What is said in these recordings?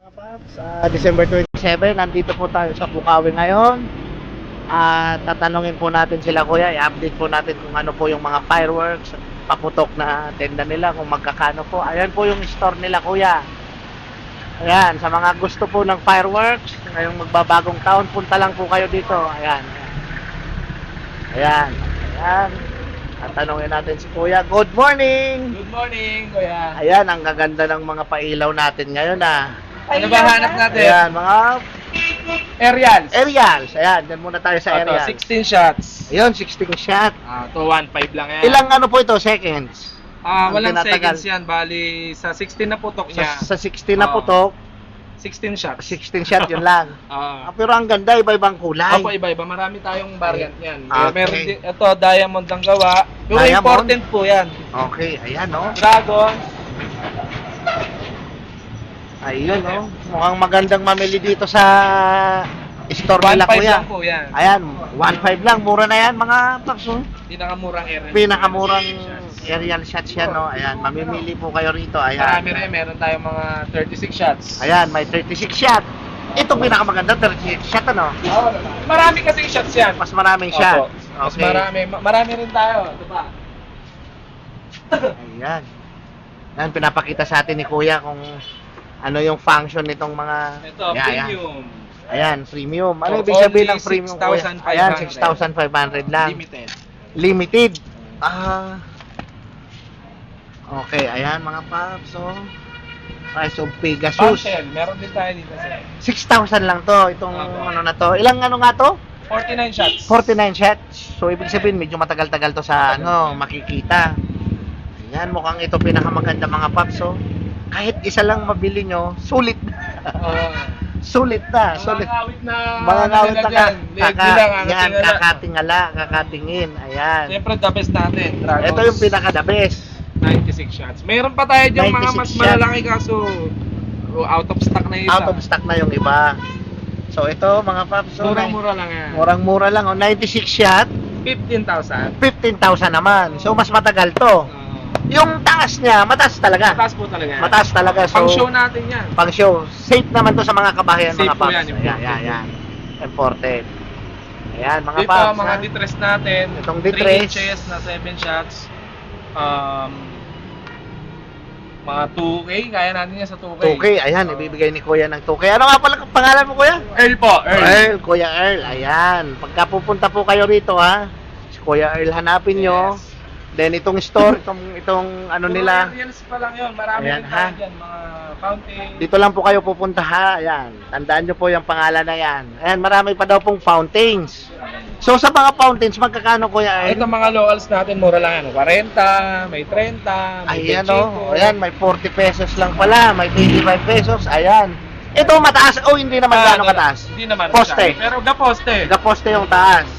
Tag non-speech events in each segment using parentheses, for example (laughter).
Mga Paps, December 27, nandito po tayo sa Bukawi ngayon. At tatanungin po natin sila kuya, i-update po natin kung ano po yung mga fireworks, paputok na tenda nila, kung magkakano po. Ayan po yung store nila kuya. Ayan, sa mga gusto po ng fireworks, ngayong magbabagong taon, punta lang po kayo dito. Ayan. Ayan. Ayan. At tanungin natin si kuya. Good morning! Good morning, kuya. Ayan, ang gaganda ng mga pailaw natin ngayon ah. Ano ba hanap natin? Ayan, mga Aerials. aerials. Ayan, dyan muna tayo sa Ito, aerials. 16 shots. Ayun, 16 shot. Ah, to 1.5 lang yan. Ilang ano po ito, seconds? Ah, ang walang tinatagal? seconds yan. Bali, sa 16 na putok niya, Sa, sa 16 na Oo. putok, 16 shots. 16 shot yun lang. (laughs) Ah, Ah. pero ang ganda, iba-ibang kulay. Opo, iba-iba. Marami tayong variant yan. Ah, Eh, Meron okay. din, ito, diamond ang gawa. Pero Diamond? important po yan. Okay, ayan oh. Dragon. Ayun oh. Mukhang magandang mamili dito sa store nila 1.5 kuya. lang po yan. Ayan, 1.5 lang. Mura na yan mga paps oh. Pinakamurang aerial. Pinakamurang aerial shots yan oh. Ayan, mamimili po kayo rito. Ayan. Marami rin. Meron tayong mga 36 shots. Ayan, may 36 shot. Ito pinakamaganda, 36 shot ano? Oo, marami kasing shots yan. Mas maraming Opo. shot. Mas marami. Ma- Marami rin tayo. Diba? Ayan. Ayan, pinapakita sa atin ni Kuya kung ano yung function nitong mga... Ito, Ayan, ayan. premium. Ayan, premium. Ano For ibig sabihin ng premium, Kuya? 6,500. Ayan, 6,500 lang. Limited. Limited. Ah. Okay, ayan mga paps. So, price of Pegasus. Bountel, meron din tayo dito sir. 6,000 lang to. Itong Opo. ano na to. Ilang ano nga to? 49 shots. 49 shots. So, ibig sabihin, medyo matagal-tagal to sa ano, makikita. Ayan, mukhang ito pinakamaganda mga paps. So, kahit isa lang mabili nyo, sulit. Oo. (laughs) sulit na. Mga Sulit. ngawit na Mga ngawit na ka, kaka, ang yan, tingala. kakatingala, kakatingin. Ayan. Siyempre, the best natin. Dragons. Ito yung pinaka-the best. 96 shots. Meron pa tayo dyan mga 96 mas malalaki kaso oh, out of stock na isa. Out of stock na yung iba. So, ito mga paps. So, Murang-mura lang yan. Murang-mura lang. Oh, 96 shot, 15,000. 15,000 naman. So, mas matagal to. Uh, Yung taas niya, mataas talaga. mataas po talaga yan. Mataas talaga. So, Pang show natin yan. pang show. Safe naman to sa mga kabahayan, Safe mga po paps. yan, Ayan, important. ayan, ayan. Important. Ayan, mga Dito, paps. mga ha? distress natin. Itong 3 distress. inches na 7 shots. Um, mga 2K, kaya natin yan sa 2K. 2K, ayan, ibibigay ni Kuya ng 2K. Ano nga pala ang pangalan mo, Kuya? Earl po, Earl. Earl, Kuya Earl, ayan. Pagka pupunta po kayo rito, ha, si Kuya Earl hanapin nyo. Yes. Then itong store, itong, itong ano Puro nila, aerials pa lang yun. Marami Ayan, rin ha? tayo dyan. Mga fountain. dito lang po kayo pupunta, ha, ayan. Tandaan nyo po yung pangalan na yan. Ayan, marami pa daw pong fountains. So sa mga fountains, magkakano, Kuya Earl? Ito mga locals natin, mura lang yan. 40, may 30, may Ayan 25. o, ayan, may 40 pesos lang pala, may 25 pesos, ayan. Ito mataas, o hindi naman Ah, gaano ano, kataas. Hindi naman. Poste. Pero ga poste. Gaposte yung taas.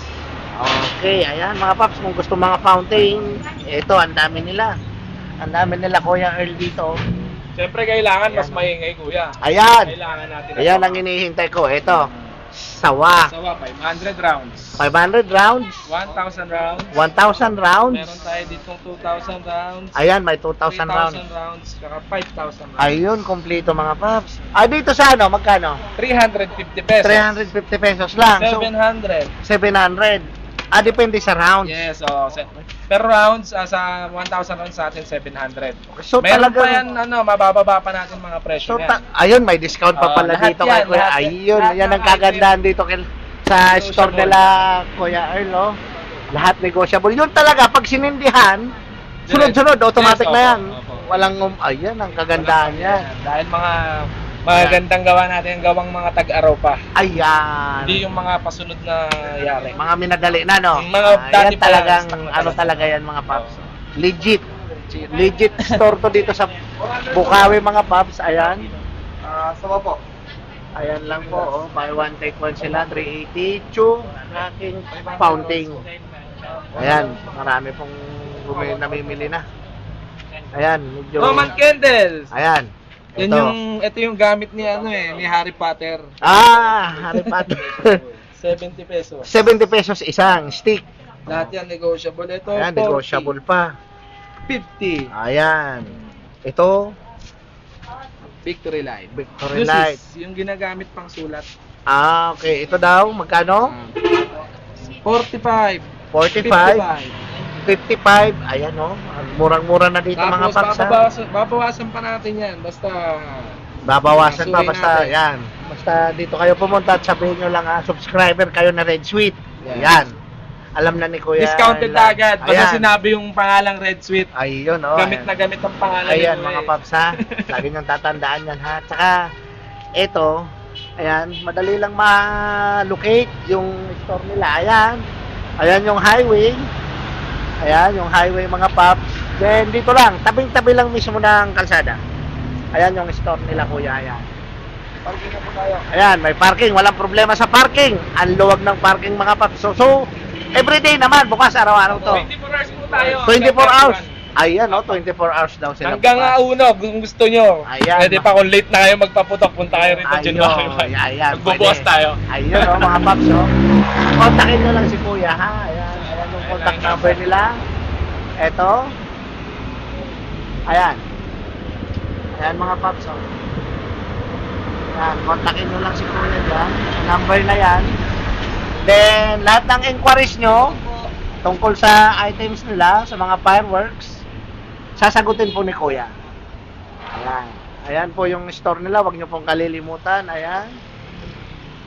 Okay, ayan mga paps, kung gusto mga fountain, ito, ang dami nila. Ang dami nila Kuya Earl dito. Siyempre kailangan mas Ayan. maingay kuya. Ayan, Kailangan natin. ayan ang hinihintay ko. Ito, sawa. Sawa, 500 rounds. 500 rounds, 1,000 rounds. 1,000 rounds. Meron tayo ditong 2,000 rounds. Ayan, may 2,000 rounds. 3,000 rounds. Kaka 5,000 rounds. Ayun, kompleto mga paps. Ah, dito sa ano, magkano? 350 pesos. 350 pesos lang. So, 700. 700. Ah, depende sa rounds. Yes, oh, se- per rounds ah, sa 1,000 rounds sa atin 700. So, Meron talagang- pa yan ano, mabababa pa natin mga So, presyo niyan. ta- ayun, may discount pa Oo, pala lahat dito yan, kay Kuya. lahat yan. Ayun, Lahat yan ang ng kagandahan dito kay, sa Negotiable. store nila Kuya Earl, oh. Lahat negotiable. Yun talaga, pag sinindihan, sunod-sunod, automatic Yes, na opo, yan. opo. Walang, um, ayun, ang kagandahan yan. Dahil mga magandang gawa natin ang gawang mga tag-araw pa. Ayan. Hindi yung mga pasunod na yari. Mga minadali na, no? Mga Ah, dati yan pa talagang, stock na ano talaga. talaga yan, mga paps. Legit. Legit store to dito sa Bukawi, mga paps. Ayan. Ah, sawa po. Ayan lang po, oh. Buy one, take one sila. 380. Chu, aking fountain. Ayan, marami pong bumili, namimili na. Ayan, medyo... Roman candles. Ayan. Yan ito. yung ito yung gamit ni ano eh, ni Harry Potter. Ah, Harry Potter. (laughs) 70 pesos. 70 pesos isang stick. Lahat yan negotiable. Ito Ayan, 40, negotiable pa. 50. Ayan. Ito, Victory Light. Victory This Light. is yung ginagamit pang sulat. Ah, okay. Ito daw, magkano? 45. 45, 55. Ayan, oh. Murang-mura na dito mga Tapos paps. ha? babawasan, babawasan pa natin yan. Basta Babawasan pa basta natin. yan. Basta dito kayo pumunta at sabihin nyo lang ha, subscriber kayo na Red Sweet. Yan. Yan. Alam na ni Kuya. discounted na agad. Basta Ayan. sinabi yung pangalang Red Sweet. Ayun, oh. gamit na gamit ang pangalan Ayan, nila mga eh. paps ha. Lagi nyo tatandaan yan ha. Tsaka, ito, ayan, madali lang ma-locate yung store nila. Ayan. Ayan yung highway. Ayan, yung highway mga paps. Then, dito lang, tabing-tabi lang mismo ng kalsada. Ayan yung store nila, kuya. Ayan. Parking na po tayo. Ayan, may parking. Walang problema sa parking. Ang luwag ng parking mga paps. So, so everyday naman, bukas araw-araw to. 24 hours po tayo. 24 hours. Ayan, oh, 24 hours daw sila. Hanggang bukas. uno, kung gusto nyo. Ayan. Pwede pa kung late na kayo magpaputok, punta kayo rito Ayun, January 1. ayan, Magbubukas tayo. Ayun, oh, mga paps, oh. Kontakin nyo lang si Kuya, ha? Ayan, ayan contact number nila. Eto. Ayan. Ayan, mga paps, oh. Ayan, kontakin nyo lang si Kuya dyan. Number na yan. Then, lahat ng inquiries nyo tungkol sa items nila, sa mga fireworks, sasagutin po ni Kuya. Ayan. Ayan po yung store nila, wag nyo pong kalilimutan. Ayan.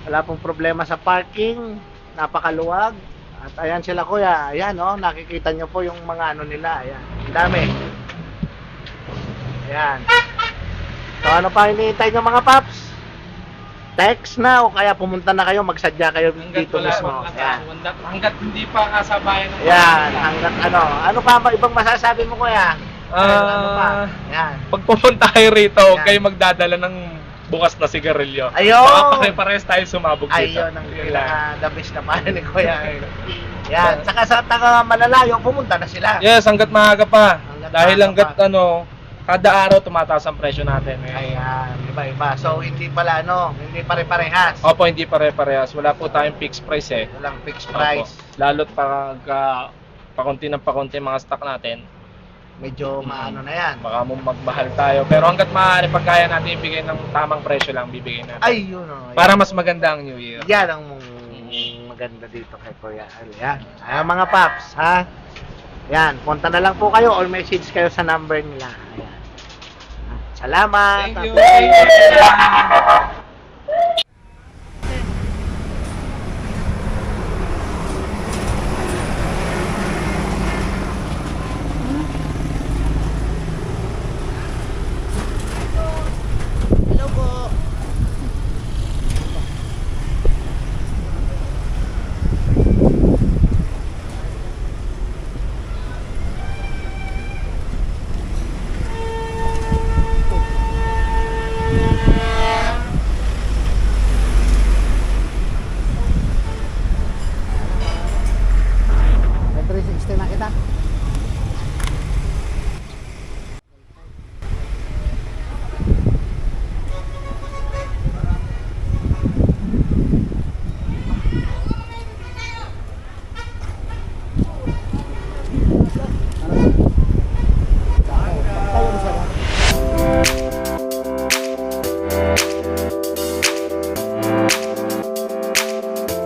Wala pong problema sa parking. Napakaluwag. At ayan sila kuya. Ayan oh, nakikita nyo po yung mga ano nila. Ayan. Ang dami. Ayan. So ano pa hinihintay nyo mga paps? Text na o kaya pumunta na kayo, magsadya kayo Hanggat dito wala, mismo. hanggat, Ayan. hanggat, hanggat hindi pa kasabayan ng Ayan, hanggang ano. Ano pa ba ibang masasabi mo kuya? ano pa? Ah, Ayan. pag pumunta kayo rito, huwag kayo magdadala ng bukas na sigarilyo. Ayun! Baka pare-pares tayo sumabog dito. Ayun ang Yun lang. pinaka the best na paano ni Kuya. (laughs) Yan, saka sa taga malalayo, pumunta na sila. Yes, hanggat maaga pa. Hanggat Dahil maaga hanggat pa. ano, kada araw tumataas ang presyo natin. Eh. Ayan, iba-iba. So, hindi pala, ano, hindi pare-parehas. Opo, hindi pare-parehas. Wala po tayong fixed price eh. Walang fixed Opo. price. Lalo't pag uh, pakunti ng pakunti mga stock natin, Medyo maano na yan. baka mo magmahal tayo. Pero hanggat maaari, pag kaya natin ibigay ng tamang presyo lang, bibigay natin. Ay, yun o. Para mas maganda ang New Year. Yan ang maganda dito kay Kuya. Ayan. Ayan, mga paps, ha? Yan, punta na lang po kayo or message kayo sa number nila. Ayan. Salamat. Thank you. Thank you.